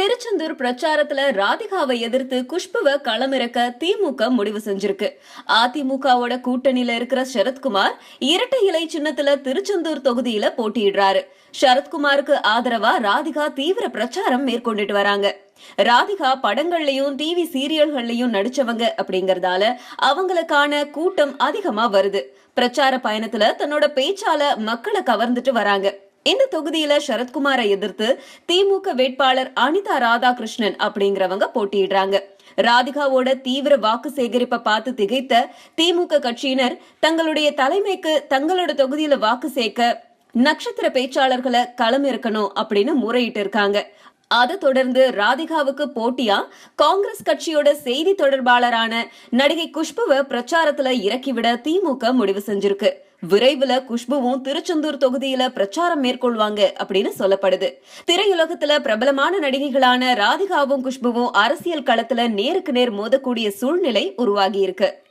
திருச்செந்தூர் பிரச்சாரத்துல ராதிகாவை எதிர்த்து குஷ்புவ களமிறக்க திமுக முடிவு செஞ்சிருக்கு. அதிமுகவோட கூட்டணியில இருக்கிற சரத்குமார் இரட்டை இலை சின்னத்துல திருச்செந்தூர் தொகுதியில போட்டியிடுறாரு. சரத்குமாருக்கு ஆதரவா ராதிகா தீவிர பிரச்சாரம் மேற்கொண்டுட்டு வராங்க. ராதிகா படங்கள்லயும் டிவி சீரியல்கள்லயும் நடிச்சவங்க அப்படிங்கறதால அவங்களுக்கான கூட்டம் அதிகமா வருது. பிரச்சார பயணத்துல தன்னோட பேச்சால மக்களை கவர்ந்துட்டு வராங்க. இந்த தொகுதியில சரத்குமாரை எதிர்த்து திமுக வேட்பாளர் அனிதா ராதாகிருஷ்ணன் அப்படிங்கிறவங்க போட்டியிடுறாங்க. ராதிகாவோட தீவிர வாக்கு சேகரிப்பை பார்த்து திகைத்த திமுக கட்சியினர் தங்களுடைய தலைமைக்கு தங்களோட தொகுதியில வாக்கு சேர்க்க நட்சத்திர பேச்சாளர்களை களம் இருக்கணும் அப்படின்னு முறையிட்டு இருக்காங்க. அதை தொடர்ந்து ராதிகாவுக்கு போட்டியா? காங்கிரஸ் கட்சியோட செய்தி தொடர்பாளரான நடிகை குஷ்புவை பிரச்சாரத்துல இறக்கிவிட திமுக முடிவு செஞ்சிருக்கு. விரைவில் குஷ்புவும் திருச்செந்தூர் தொகுதியில பிரச்சாரம் மேற்கொள்வாங்க அப்படின்னு சொல்லப்படுது. திரையுலகத்துல பிரபலமான நடிகைகளான ராதிகாவும் குஷ்புவும் அரசியல் களத்துல நேருக்கு நேர் மோதக்கூடிய சூழ்நிலை உருவாகி இருக்கு.